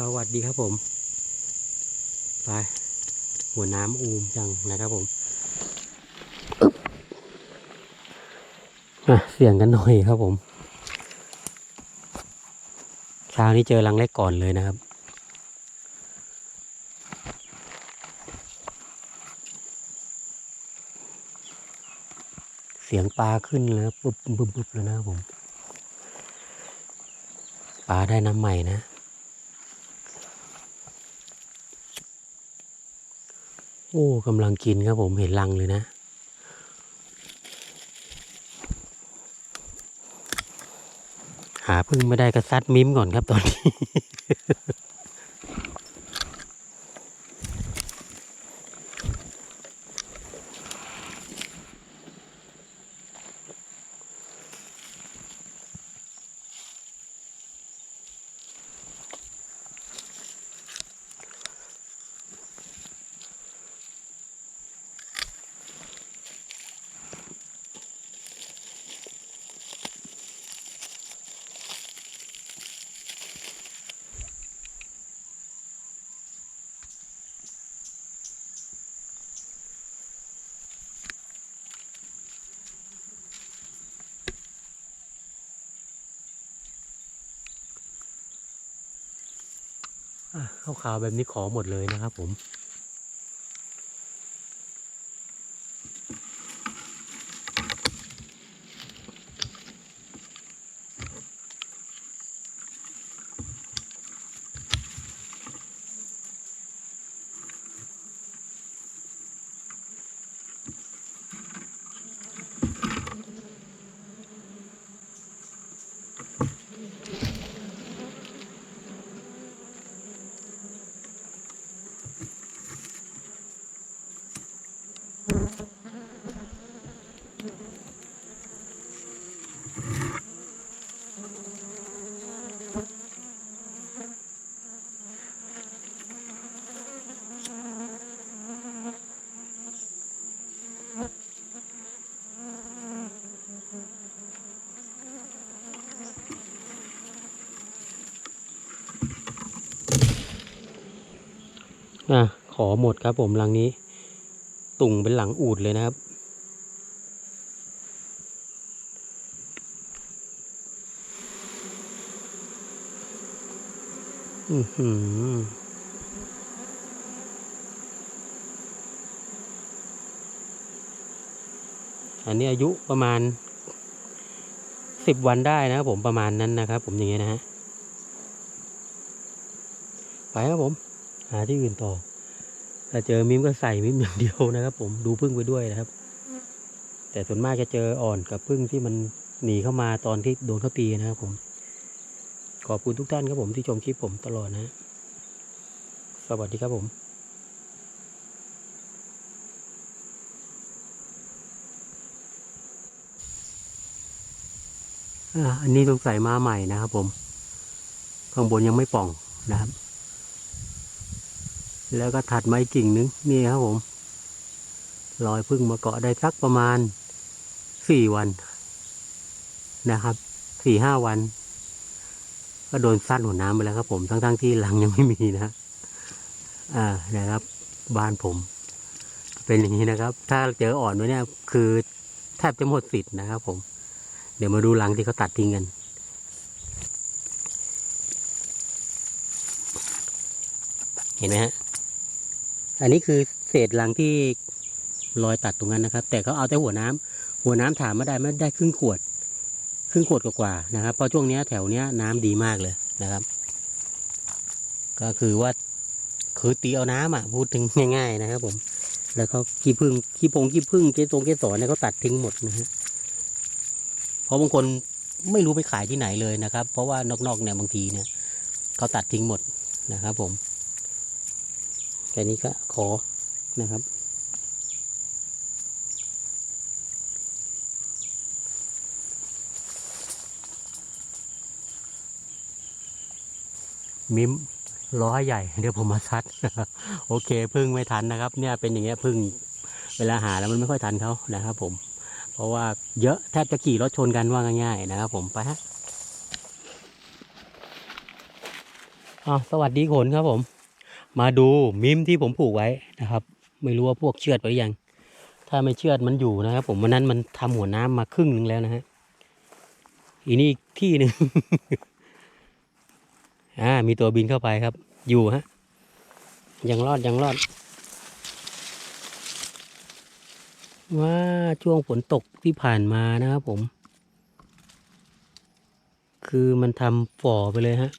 สวัสดีครับผมไปหัวน้ำอูมจังนะครับผมเสียงกันหน่อยครับผมเช้านี้เจอรังเล็กก่อนเลยนะครับเสียงปลาขึ้นแล้วปุ๊บปุ๊บปุ๊บเลยนะครับผมปลาได้น้ำใหม่นะ โอ้กำลังกินครับผมเห็นรังเลยนะ หาพึ่งไม่ได้ก็ซัดมิ้มก่อนครับตอนนี้ ข้าวขาวแบบนี้ขอหมดเลยนะครับผม อะขอหมดครับผมรังนี้ ตุ่งเป็นหลังอูดเลยนะครับ อือหืออันนี้อายุประมาณสิบวันได้นะครับผมประมาณนั้นนะครับผมอย่างเงี้ยนะฮะ ไปครับผม หาที่อื่นต่อถ้าเจอมิมก็ใส่มิมอย่างเดียวนะครับ ผมดูพึ่งไปด้วยนะครับ แต่ส่วนมากจะเจออ่อนกับพึ่งที่มันหนีเข้ามาตอนที่โดนเขาตีนะครับผมขอบคุณทุกท่านครับผมที่ชมคลิปผมตลอดนะ สวัสดีครับผมอันนี้สงสัยมาใหม่นะครับผม ข้างบนยังไม่ป่องนะครับ แล้วก็ถัดมาอีกกิ่งนึงนี่ครับผมลอยพึ่งมาเกาะได้สักประมาณสี่วันนะครับสี่ห้าวัน ก็โดนซัดหัวน้ำไปแล้วครับผมทั้งๆทที่หลังยังไม่มีนะอ่านะครับ บ้านผม เป็นอย่างนี้นะครับ ถ้าเจออ่อนไว้เนี่ย คือแทบจะหมดสิทธิ์นะครับ ผม เดี๋ยวมาดูหลังที่เขาตัดทิ้งกันเห็นไหมฮะ อันนี้คือเศษรังที่รอยตัดตรงนั้นนะครับ แต่เขาเอาแต่หัวน้ำหัวน้ำถามมาได้ไม่ได้ครึ่งขวด ครึ่งขวดกว่าๆนะครับ เพราะช่วงนี้แถวเนี้ยน้ำดีมากเลยนะครับ ก็คือว่าคือตีเอาน้ำอะพูดถึงง่าย ๆ นะครับ ผม แล้วเขาขี้พึ่งขี้พงขี้พึ่งเกสรงเกสรเนี่ยเขาตัดทิ้งหมดนะฮะเพราะบางคนไม่รู้ไปขายที่ไหนเลยนะครับ เพราะว่านอกๆเนี่ยบางทีเนี่ยเขาตัดทิ้งหมดนะครับ ผม แค่นี้ก็ขอนะครับ มิมล้อใหญ่ เดี๋ยวผมมาซัด โอเคพึ่งไม่ทันนะครับ เนี่ยเป็นอย่างเงี้ยพึ่งเวลาหาแล้วมันไม่ค่อยทันเขานะครับ ผม เพราะว่าเยอะแทบจะขี่รถชนกันว่าง่ายๆนะครับ ผมไปฮะอะสวัสดีคนครับผม มาดูมิมที่ผมผูกไว้นะครับ ไม่รู้ว่าพวกเชือดไปยัง ถ้าไม่เชือดมันอยู่นะครับ ผมวันนั้นมันทำหัวน้ำมาครึ่งหนึ่งแล้วนะฮะอีนี่อีกที่หนึ่งอ่ามีตัวบินเข้าไปครับ อยู่ฮะยังรอดยังรอดว่าช่วงฝนตกที่ผ่านมานะครับผม คือมันทำฝ่อไปเลยฮะ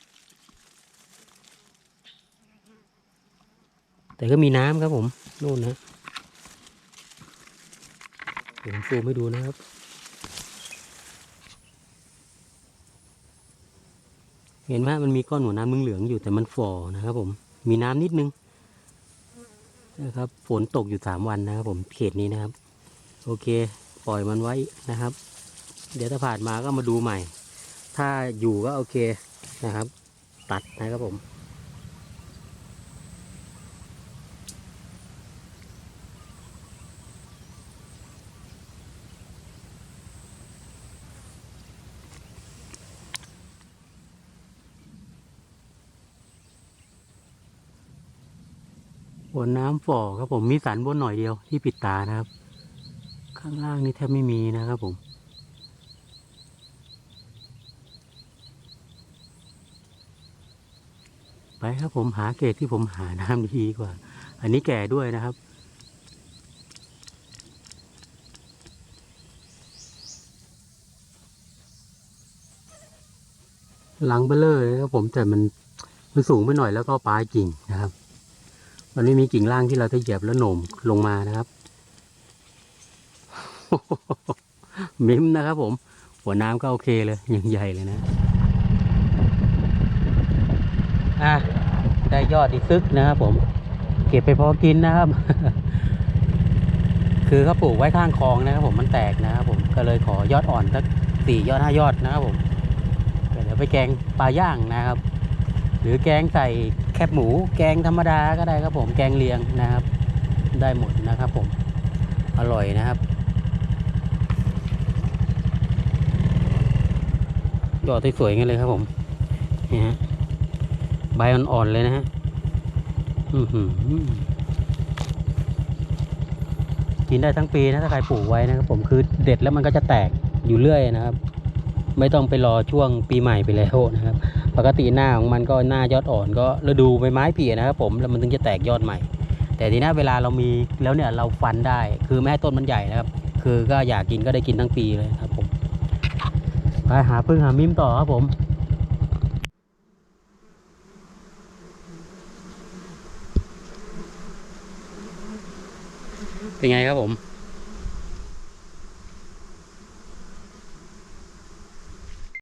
แต่ก็มีน้ำครับผมนู่นนะผมซูมให้ดูนะครับ เห็นไหมมันมีก้อนหัวน้ำมึงเหลืองอยู่แต่มันฝ่อนะครับผมมีน้ำนิดนึงนะครับฝนตกอยู่สามวันนะครับ ผมเขตนี้นะครับ โอเค ปล่อยมันไว้นะครับ เดี๋ยวถ้าผ่านมาก็มาดูใหม่ ถ้าอยู่ก็โอเคนะครับ ตัดนะครับผม บนน้ำฝ่อครับผมมีสันบนหน่อยเดียวที่ปิดตานะครับ ข้างล่างนี่แทบไม่มีนะครับผมไปครับผมหาเกตที่ผมหาน้ำดีกว่า อันนี้แก่ด้วยนะครับ หลังเบลเลอร์เลยครับผมแต่มันมันสูงไปหน่อยแล้วก็ปลายกิ่งนะครับ มันไม่มีกิ่งล่างที่เราจะเหยียบแล้วโหน่มลงมานะครับ มิมนะครับผม หัวน้ำก็โอเคเลยยังใหญ่เลยนะ อะ ได้ยอดอีกซึกนะครับผม เก็บไปพอกินนะครับ คือเขาปลูกไว้ข้างคลองนะครับผมมันแตกนะครับผมก็เลยขอยอดอ่อนสักสี่ยอดห้ายอดนะครับผมเดี๋ยวไปแกงปลาย่างนะครับ หรือแกงใส่แคบหมู แกงธรรมดาก็ได้ครับผมแกงเลียงนะครับ ได้หมดนะครับผมอร่อยนะครับยอดสวยๆกันเลยครับผมนี่ฮะใบอ่อนๆเลยนะฮะอื้อหือกินได้ทั้งปีนะถ้าใครปลูกไว้นะครับผมคือเด็ดแล้วมันก็จะแตกอยู่เรื่อยนะครับ ไม่ต้องไปรอช่วงปีใหม่ไปแล้วนะครับ ปกติหน้าของมันก็หน้ายอดอ่อนก็ฤดูใบไม้ผลินะครับผมแล้วมันถึงจะแตกยอดใหม่ แต่ทีนี้เวลาเรามีแล้วเนี่ยเราฟันได้ คือไม่ให้ต้นมันใหญ่นะครับ คือก็อยากกินก็ได้กินทั้งปีเลยครับผมไปหาพึ่งหามิมต่อครับผมเป็นไงครับผม